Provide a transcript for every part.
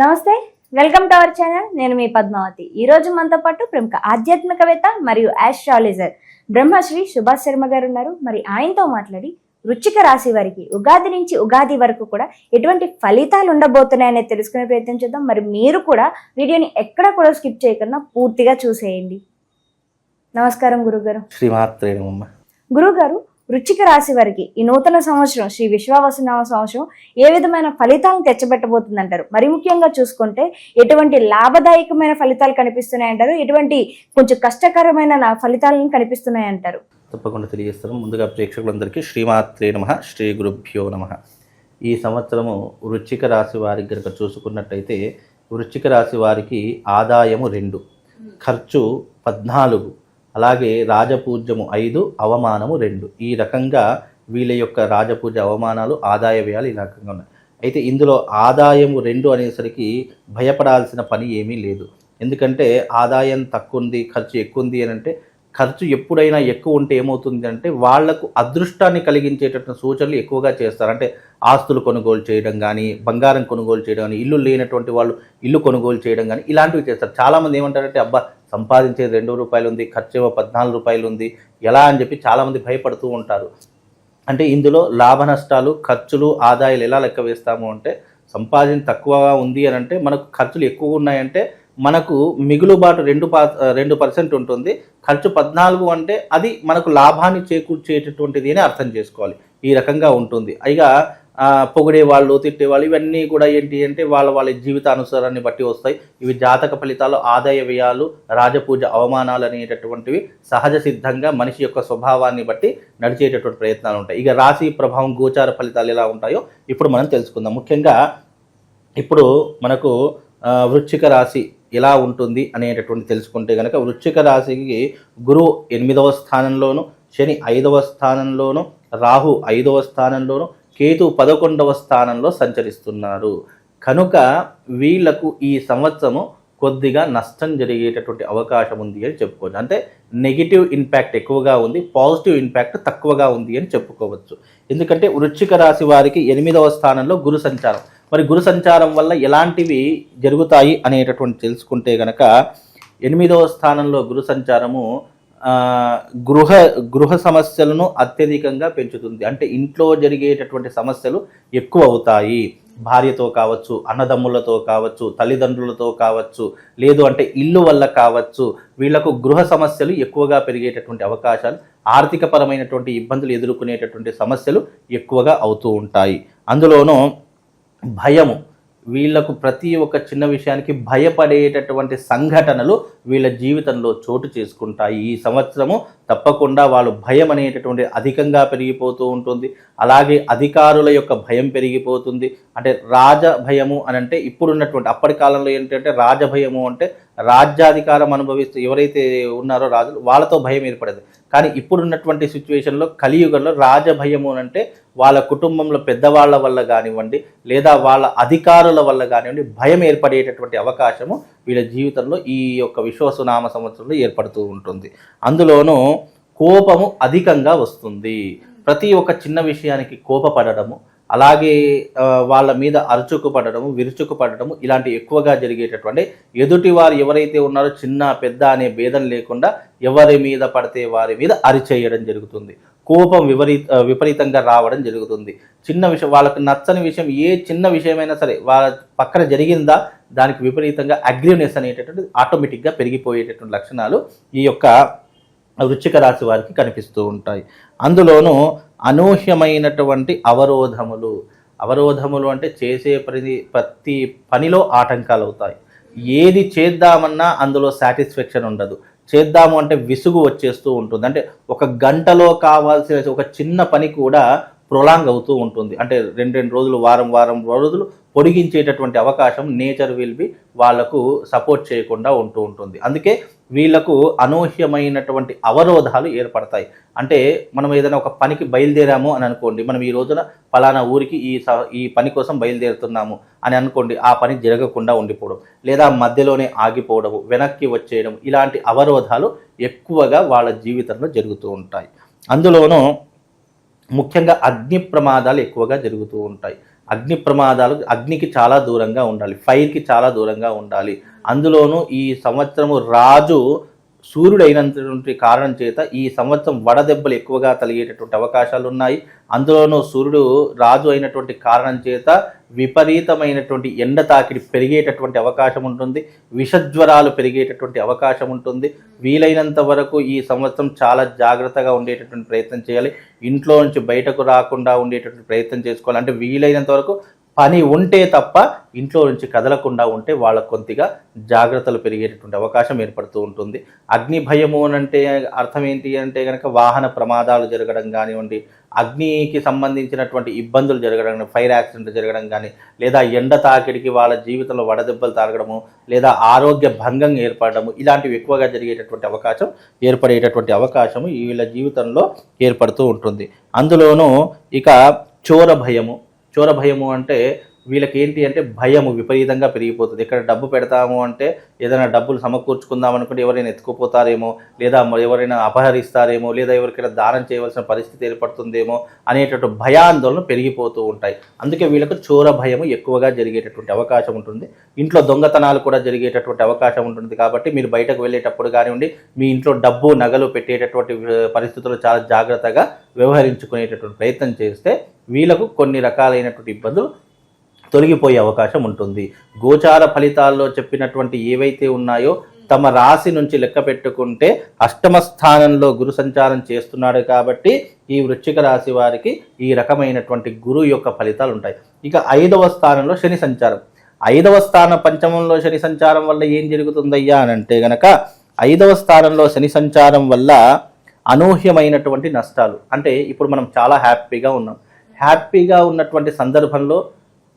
నమస్తే welcome to our channel. నేను మీ పద్మావతి. ఈ రోజు మనతో పాటు ప్రముఖ ఆధ్యాత్మికవేత్త మరియు ఆస్ట్రాలజర్ బ్రహ్మశ్రీ సుభాష్ శర్మ గారు ఉన్నారు. మరి ఆయనతో మాట్లాడి వృచ్చిక రాశి వారికి ఉగాది నుంచి ఉగాది వరకు కూడా ఎటువంటి ఫలితాలు ఉండబోతున్నాయనేది తెలుసుకునే ప్రయత్నం చేద్దాం. మరి మీరు కూడా వీడియోని ఎక్కడ కూడా స్కిప్ చేయకుండా పూర్తిగా చూసేయండి. నమస్కారం గురుగారు. శ్రీమాత్రే నమమ్మ గురుగారు వృచ్చిక రాశి వారికి ఈ నూతన సంవత్సరం శ్రీ విశ్వావసనామ సంవత్సరం ఏ విధమైన ఫలితాలను తెచ్చబెట్టబోతుందంటారు? మరి ముఖ్యంగా చూసుకుంటే ఎటువంటి లాభదాయకమైన ఫలితాలు కనిపిస్తున్నాయంటారు? ఎటువంటి కొంచెం కష్టకరమైన ఫలితాలను కనిపిస్తున్నాయంటారు? తప్పకుండా తెలియజేస్తాను. ముందుగా ప్రేక్షకులందరికీ శ్రీమాత్రే నమ శ్రీ గురుభ్యో నమ. ఈ సంవత్సరము వృచ్చిక రాశి వారికి కనుక చూసుకున్నట్టయితే వృచ్చిక రాశి వారికి ఆదాయము రెండు ఖర్చు పద్నాలుగు. అలాగే రాజపూజ్యము ఐదు అవమానము రెండు. ఈ రకంగా వీళ్ళ యొక్క రాజపూజ అవమానాలు ఆదాయ వ్యయాలు ఈ రకంగా ఉన్నాయి. అయితే ఇందులో ఆదాయము రెండు అనేసరికి భయపడాల్సిన పని ఏమీ లేదు. ఎందుకంటే ఆదాయం తక్కువ ఉంది ఖర్చు ఎక్కువ ఉంది అని అంటే ఖర్చు ఎప్పుడైనా ఎక్కువ ఉంటే ఏమవుతుంది అంటే వాళ్ళకు అదృష్టాన్ని కలిగించేటటువంటి సూచనలు ఎక్కువగా చేస్తారు. అంటే ఆస్తులు కొనుగోలు చేయడం కానీ బంగారం కొనుగోలు చేయడం కానీ ఇల్లు లేనటువంటి వాళ్ళు ఇల్లు కొనుగోలు చేయడం కానీ ఇలాంటివి చేస్తారు. చాలామంది ఏమంటారంటే అబ్బా సంపాదించేది రెండు రూపాయలు ఉంది ఖర్చు పద్నాలుగు రూపాయలు ఉంది ఎలా అని చెప్పి చాలామంది భయపడుతూ ఉంటారు. అంటే ఇందులో లాభ నష్టాలు ఖర్చులు ఆదాయాలు ఎలా లెక్క వేస్తాము అంటే సంపాదన తక్కువగా ఉంది అని అంటే మనకు ఖర్చులు ఎక్కువ ఉన్నాయంటే మనకు మిగులుబాటు రెండు పా రెండు పర్సెంట్ ఉంటుంది ఖర్చు పద్నాలుగు అంటే అది మనకు లాభాన్ని చేకూర్చేటటువంటిది అని అర్థం చేసుకోవాలి. ఈ రకంగా ఉంటుంది. అయిగా పొగిడే వాళ్ళు తిట్టే వాళ్ళు ఇవన్నీ కూడా ఏంటి అంటే వాళ్ళ వాళ్ళ జీవితానుసారాన్ని బట్టి వస్తాయి. ఇవి జాతక ఫలితాలు ఆదాయ వ్యయాలు రాజపూజ అవమానాలు అనేటటువంటివి సహజ సిద్ధంగా మనిషి యొక్క స్వభావాన్ని బట్టి నడిచేటటువంటి ప్రయత్నాలు ఉంటాయి. ఇక రాశి ప్రభావం గోచార ఫలితాలు ఎలా ఉంటాయో ఇప్పుడు మనం తెలుసుకుందాం. ముఖ్యంగా ఇప్పుడు మనకు ఆ, వృశ్చిక రాశి ఎలా ఉంటుంది అనేటటువంటి తెలుసుకుంటే కనుక వృశ్చిక రాశికి గురువు ఎనిమిదవ స్థానంలోను శని ఐదవ స్థానంలోను రాహు ఐదవ స్థానంలోను కేతు పదకొండవ స్థానంలో సంచరిస్తున్నారు. కనుక వీళ్ళకు ఈ సంవత్సరము కొద్దిగా నష్టం జరిగేటటువంటి అవకాశం ఉంది అని చెప్పుకోవచ్చు. అంటే నెగిటివ్ ఇంపాక్ట్ ఎక్కువగా ఉంది పాజిటివ్ ఇంపాక్ట్ తక్కువగా ఉంది అని చెప్పుకోవచ్చు. ఎందుకంటే వృశ్చిక రాశి వారికి ఎనిమిదవ స్థానంలో గురు సంచారం. మరి గురు సంచారం వల్ల ఎలాంటివి జరుగుతాయి అనేటటువంటి తెలుసుకుంటే గనక ఎనిమిదవ స్థానంలో గురు సంచారము గృహ గృహ సమస్యలను అత్యధికంగా పెంచుతుంది. అంటే ఇంట్లో జరిగేటటువంటి సమస్యలు ఎక్కువ అవుతాయి. భార్యతో కావచ్చు అన్నదమ్ములతో కావచ్చు తల్లిదండ్రులతో కావచ్చు లేదు అంటే ఇల్లు వల్ల కావచ్చు వీళ్ళకు గృహ సమస్యలు ఎక్కువగా పెరిగేటటువంటి అవకాశాలు ఆర్థిక పరమైనటువంటి ఇబ్బందులు ఎదుర్కొనేటటువంటి సమస్యలు ఎక్కువగా అవుతూ ఉంటాయి. అందులోనూ భయము వీళ్ళకు ప్రతి ఒక్క చిన్న విషయానికి భయపడేటటువంటి సంఘటనలు వీళ్ళ జీవితంలో చోటు చేసుకుంటాయి. ఈ సంవత్సరము తప్పకుండా వాళ్ళు భయం అనేటటువంటి అధికంగా పెరిగిపోతూ ఉంటుంది. అలాగే అధికారుల యొక్క భయం పెరిగిపోతుంది. అంటే రాజ భయము అని అంటే ఇప్పుడున్నటువంటి అప్పటి కాలంలో ఏంటంటే రాజభయము అంటే రాజ్యాధికారం అనుభవిస్తూ ఎవరైతే ఉన్నారో రాజులు వాళ్ళతో భయం ఏర్పడేది. కానీ ఇప్పుడున్నటువంటి సిచ్యువేషన్లో కలియుగంలో రాజభయము అంటే వాళ్ళ కుటుంబంలో పెద్దవాళ్ళ వల్ల కానివ్వండి లేదా వాళ్ళ అధికారుల వల్ల కానివ్వండి భయం ఏర్పడేటటువంటి అవకాశము వీళ్ళ జీవితంలో ఈ యొక్క విశ్వసునామ సంవత్సరంలో ఏర్పడుతూ ఉంటుంది. అందులోనూ కోపము అధికంగా వస్తుంది. ప్రతి ఒక్క చిన్న విషయానికి కోపపడడము అలాగే వాళ్ళ మీద అరుచుకుపడడము విరుచుకుపడడము ఇలాంటి ఎక్కువగా జరిగేటటువంటి ఎదుటి వారు ఎవరైతే ఉన్నారో చిన్న పెద్ద అనే భేదం లేకుండా ఎవరి మీద పడితే వారి మీద అరిచేయడం జరుగుతుంది. కోపం విపరీత విపరీతంగా రావడం జరుగుతుంది. చిన్న విషయం వాళ్ళకి నచ్చని విషయం ఏ చిన్న విషయమైనా సరే వాళ్ళ పక్కన జరిగిందా దానికి విపరీతంగా అగ్రివ్నెస్ అనేటటువంటి ఆటోమేటిక్గా పెరిగిపోయేటటువంటి లక్షణాలు ఈ యొక్క వృచ్చిక రాశి వారికి కనిపిస్తూ ఉంటాయి. అందులోనూ అనూహ్యమైనటువంటి అవరోధములు అవరోధములు అంటే చేసే ప్రతి ప్రతి పనిలో ఆటంకాలు అవుతాయి ఏది చేద్దామన్నా అందులో సాటిస్ఫాక్షన్ ఉండదు. చేద్దాము అంటే విసుగు వచ్చేస్తూ ఉంటుంది. అంటే ఒక గంటలో కావాల్సిన ఒక చిన్న పని కూడా ప్రొలాంగ్ అవుతూ ఉంటుంది. అంటే రెండు రెండు రోజులు వారం వారం రోజులు పొడిగించేటటువంటి అవకాశం నేచర్ విల్ బి వాళ్ళకు సపోర్ట్ చేయకుండా ఉంటూ ఉంటుంది. అందుకే వీళ్ళకు అనూహ్యమైనటువంటి అవరోధాలు ఏర్పడతాయి. అంటే మనం ఏదైనా ఒక పనికి బయలుదేరాము అని అనుకోండి మనం ఈ రోజున ఫలానా ఊరికి ఈ స- ఈ పని కోసం బయలుదేరుతున్నాము అని అనుకోండి ఆ పని జరగకుండా ఉండిపోవడం లేదా మధ్యలోనే ఆగిపోవడం వెనక్కి వచ్చేయడం ఇలాంటి అవరోధాలు ఎక్కువగా వాళ్ళ జీవితంలో జరుగుతూ ఉంటాయి. అందులోనూ ముఖ్యంగా అగ్ని ప్రమాదాలు ఎక్కువగా జరుగుతూ ఉంటాయి. అగ్ని ప్రమాదాలు అగ్నికి చాలా దూరంగా ఉండాలి. ఫైర్కి చాలా దూరంగా ఉండాలి. అందులోనూ ఈ సంవత్సరము రాజు సూర్యుడైనటువంటి కారణం చేత ఈ సంవత్సరం వడదెబ్బలు ఎక్కువగా తలిగేటటువంటి అవకాశాలు ఉన్నాయి అందులోనూ సూర్యుడు రాజు అయినటువంటి కారణం చేత విపరీతమైనటువంటి ఎండ తాకిడి పెరిగేటటువంటి అవకాశం ఉంటుంది. విషజ్వరాలు పెరిగేటటువంటి అవకాశం ఉంటుంది. వీలైనంత వరకు ఈ సంవత్సరం చాలా జాగ్రత్తగా ఉండేటటువంటి ప్రయత్నం చేయాలి. ఇంట్లో నుంచి బయటకు రాకుండా ఉండేటటువంటి ప్రయత్నం చేసుకోవాలి. అంటే వీలైనంత వరకు పని ఉంటే తప్ప ఇంట్లో నుంచి కదలకుండా ఉంటే వాళ్ళకు కొద్దిగా జాగ్రత్తలు పెరిగేటటువంటి అవకాశం ఏర్పడుతూ ఉంటుంది. అగ్ని భయము అని అంటే అర్థం ఏంటి అంటే కనుక వాహన ప్రమాదాలు జరగడం కానివ్వండి అగ్నికి సంబంధించినటువంటి ఇబ్బందులు జరగడం ఫైర్ యాక్సిడెంట్ జరగడం కానీ లేదా ఎండ తాకిడికి వాళ్ళ జీవితంలో వడదెబ్బలు తాగడము లేదా ఆరోగ్య భంగం ఏర్పడము ఇలాంటివి ఎక్కువగా జరిగేటటువంటి అవకాశం ఏర్పడేటటువంటి అవకాశం వీళ్ళ జీవితంలో ఏర్పడుతూ ఉంటుంది. అందులోనూ ఇక చోర భయము చోర భయము అంటే వీళ్ళకి ఏంటి అంటే భయము విపరీతంగా పెరిగిపోతుంది. ఇక్కడ డబ్బు పెడతాము అంటే ఏదైనా డబ్బులు సమకూర్చుకుందాం అనుకుంటే ఎవరైనా ఎత్తుకుపోతారేమో లేదా ఎవరైనా అపహరిస్తారేమో లేదా ఎవరికైనా దానం చేయవలసిన పరిస్థితి ఏర్పడుతుందేమో అనేటటువంటి భయాందోళన పెరిగిపోతూ ఉంటాయి. అందుకే వీళ్ళకు చోర భయము ఎక్కువగా జరిగేటటువంటి అవకాశం ఉంటుంది. ఇంట్లో దొంగతనాలు కూడా జరిగేటటువంటి అవకాశం ఉంటుంది. కాబట్టి మీరు బయటకు వెళ్ళేటప్పుడు కానివ్వండి మీ ఇంట్లో డబ్బు నగలు పెట్టేటటువంటి పరిస్థితులు పరిస్థితుల్లో చాలా జాగ్రత్తగా వ్యవహరించుకునేటటువంటి ప్రయత్నం చేస్తే వీళ్ళకు కొన్ని రకాలైనటువంటి ఇబ్బందులు తొలగిపోయే అవకాశం ఉంటుంది. గోచార ఫలితాల్లో చెప్పినటువంటి ఏవైతే ఉన్నాయో తమ రాశి నుంచి లెక్క పెట్టుకుంటే అష్టమ స్థానంలో గురు సంచారం చేస్తున్నాడు కాబట్టి ఈ వృశ్చిక రాశి వారికి ఈ రకమైనటువంటి గురు యొక్క ఫలితాలు ఉంటాయి. ఇక ఐదవ స్థానంలో శని సంచారం. ఐదవ స్థాన పంచమంలో శని సంచారం వల్ల ఏం జరుగుతుందయ్యా అని అంటే గనక ఐదవ స్థానంలో శని సంచారం వల్ల అనూహ్యమైనటువంటి నష్టాలు. అంటే ఇప్పుడు మనం చాలా హ్యాపీగా ఉన్నాం. హ్యాపీగా ఉన్నటువంటి సందర్భంలో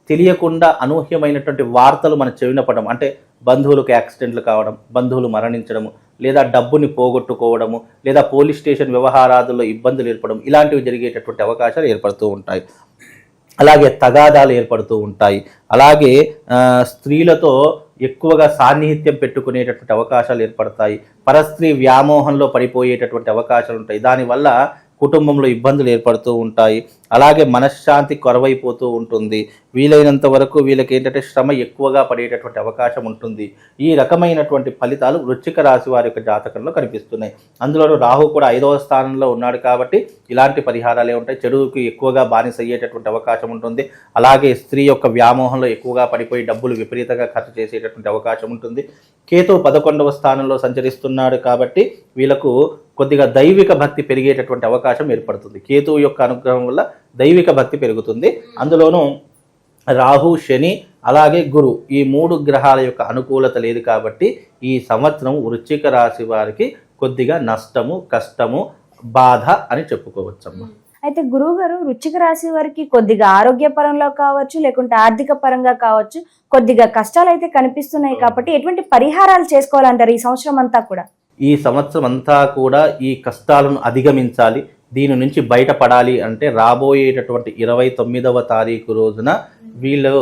తెలియకుండా అనూహ్యమైనటువంటి వార్తలు మన చెవిన పడడం అంటే బంధువులకు యాక్సిడెంట్లు కావడం బంధువులు మరణించడము లేదా డబ్బుని పోగొట్టుకోవడము లేదా పోలీస్ స్టేషన్ వ్యవహారాదుల్లో ఇబ్బందులు ఏర్పడడం ఇలాంటివి జరిగేటటువంటి అవకాశాలు ఏర్పడుతూ ఉంటాయి. అలాగే తగాదాలు ఏర్పడుతూ ఉంటాయి. అలాగే స్త్రీలతో ఎక్కువగా సాన్నిహిత్యం పెట్టుకునేటటువంటి అవకాశాలు ఏర్పడతాయి. పరస్త్రీ వ్యామోహంలో పడిపోయేటటువంటి అవకాశాలు ఉంటాయి. దానివల్ల కుటుంబంలో ఇబ్బందులు ఏర్పడుతూ ఉంటాయి. అలాగే మనశ్శాంతి కొరవైపోతూ ఉంటుంది. వీలైనంత వరకు వీళ్ళకి ఏంటంటే శ్రమ ఎక్కువగా పడేటటువంటి అవకాశం ఉంటుంది. ఈ రకమైనటువంటి ఫలితాలు వృశ్చిక రాశి వారి యొక్క జాతకంలో కనిపిస్తున్నాయి. అందులోనూ రాహు కూడా ఐదవ స్థానంలో ఉన్నాడు కాబట్టి ఇలాంటి పరిహారాలే ఉంటాయి. చెడుకు ఎక్కువగా బానిస అయ్యేటటువంటి అవకాశం ఉంటుంది. అలాగే స్త్రీ యొక్క వ్యామోహంలో ఎక్కువగా పడిపోయి డబ్బులు విపరీతంగా ఖర్చు చేసేటటువంటి అవకాశం ఉంటుంది. కేతు పదకొండవ స్థానంలో సంచరిస్తున్నాడు కాబట్టి వీళ్ళకు కొద్దిగా దైవిక భక్తి పెరిగేటటువంటి అవకాశం ఏర్పడుతుంది. కేతువు యొక్క అనుగ్రహం వల్ల దైవిక భక్తి పెరుగుతుంది. అందులోనూ రాహు శని అలాగే గురు ఈ మూడు గ్రహాల యొక్క అనుకూలత లేదు కాబట్టి ఈ సంవత్సరం వృశ్చిక రాశి వారికి కొద్దిగా నష్టము కష్టము బాధ అని చెప్పుకోవచ్చమ్మా. అయితే గురువు గారు వృచ్చిక రాశి వారికి కొద్దిగా ఆరోగ్య పరంలో కావచ్చు లేకుంటే ఆర్థిక పరంగా కావచ్చు కొద్దిగా కష్టాలు అయితే కనిపిస్తున్నాయి కాబట్టి ఎటువంటి పరిహారాలు చేసుకోవాలంటారు ఈ సంవత్సరం అంతా కూడా? ఈ సంవత్సరం అంతా కూడా ఈ కష్టాలను అధిగమించాలి. దీని నుంచి బయటపడాలి అంటే రాబోయేటటువంటి ఇరవై తొమ్మిదవ తారీఖు రోజున వీళ్ళు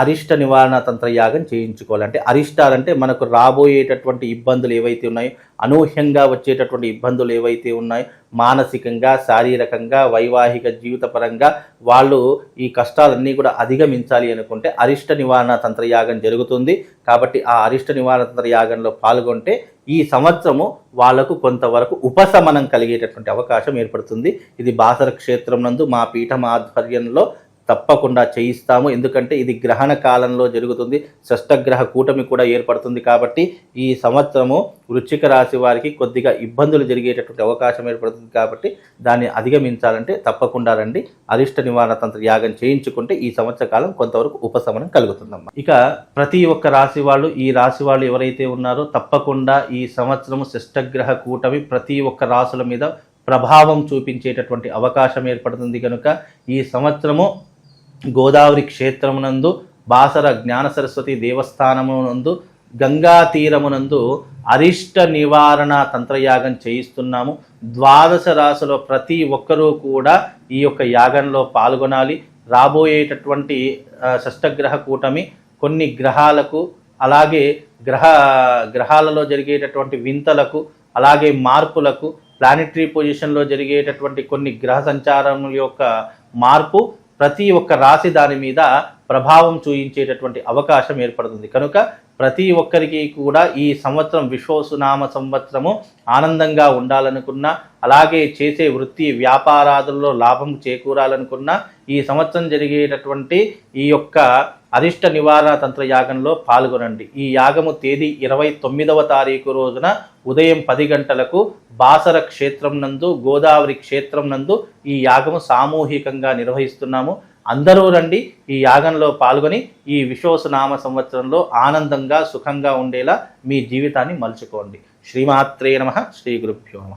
అరిష్ట నివారణ తంత్ర యాగం చేయించుకోవాలి అంటే అరిష్టాలంటే మనకు రాబోయేటటువంటి ఇబ్బందులు ఏవైతే ఉన్నాయో అనూహ్యంగా వచ్చేటటువంటి ఇబ్బందులు ఏవైతే ఉన్నాయో మానసికంగా శారీరకంగా వైవాహిక జీవితపరంగా వాళ్ళు ఈ కష్టాలన్నీ కూడా అధిగమించాలి అనుకుంటే అరిష్ట నివారణ తంత్ర యాగం జరుగుతుంది. కాబట్టి ఆ అరిష్ట నివారణ తంత్ర యాగంలో పాల్గొంటే ఈ సంవత్సరము వాళ్ళకు కొంతవరకు ఉపశమనం కలిగేటటువంటి అవకాశం ఏర్పడుతుంది. ఇది బాసర క్షేత్రం నందు మా పీఠం ఆధ్వర్యంలో తప్పకుండా చేయిస్తాము. ఎందుకంటే ఇది గ్రహణ కాలంలో జరుగుతుంది. షష్టగ్రహ కూటమి కూడా ఏర్పడుతుంది కాబట్టి ఈ సంవత్సరము వృశ్చిక రాశి వారికి కొద్దిగా ఇబ్బందులు జరిగేటటువంటి అవకాశం ఏర్పడుతుంది కాబట్టి దాన్ని అధిగమించాలంటే తప్పకుండా రండి. అరిష్ట నివారణ తంత్ర యాగం చేయించుకుంటే ఈ సంవత్సర కాలం కొంతవరకు ఉపశమనం కలుగుతుందమ్మా. ఇక ప్రతి ఒక్క రాశి వాళ్ళు ఈ రాశి వాళ్ళు ఎవరైతే ఉన్నారో తప్పకుండా ఈ సంవత్సరము శిష్టగ్రహ కూటమి ప్రతి ఒక్క రాశుల మీద ప్రభావం చూపించేటటువంటి అవకాశం ఏర్పడుతుంది కనుక ఈ సంవత్సరము గోదావరి క్షేత్రమునందు బాసర జ్ఞాన సరస్వతి దేవస్థానమునందు గంగా తీరమునందు అరిష్ట నివారణ తంత్రయాగం చేయిస్తున్నాము. ద్వాదశ రాశిలో ప్రతి ఒక్కరూ కూడా ఈ యొక్క యాగంలో పాల్గొనాలి. రాబోయేటటువంటి షష్టగ్రహ కూటమి కొన్ని గ్రహాలకు అలాగే గ్రహ గ్రహాలలో జరిగేటటువంటి వింతలకు అలాగే మార్పులకు ప్లానిటరీ పొజిషన్లో జరిగేటటువంటి కొన్ని గ్రహ సంచారం యొక్క మార్పు ప్రతి ఒక్క రాశి దాని మీద ప్రభావం చూయించేటటువంటి అవకాశం ఏర్పడుతుంది. కనుక ప్రతి ఒక్కరికి కూడా ఈ సంవత్సరం విశ్వసునామ సంవత్సరము ఆనందంగా ఉండాలనుకున్నా అలాగే చేసే వృత్తి వ్యాపారాదుల్లో లాభం చేకూరాలనుకున్నా ఈ సంవత్సరం జరిగేటటువంటి ఈ యొక్క అరిష్ట నివారణ తంత్ర యాగంలో పాల్గొనండి. ఈ యాగము తేదీ ఇరవై తొమ్మిదవ తారీఖు రోజున ఉదయం పది గంటలకు బాసర క్షేత్రం నందు గోదావరి క్షేత్రం నందు ఈ యాగము సామూహికంగా నిర్వహిస్తున్నాము. అందరూ రండి ఈ యాగంలో పాల్గొని ఈ విశ్వసనామ సంవత్సరంలో ఆనందంగా సుఖంగా ఉండేలా మీ జీవితాన్ని మలుచుకోండి. శ్రీమాత్రే నమ శ్రీ గురుభ్యో నమ.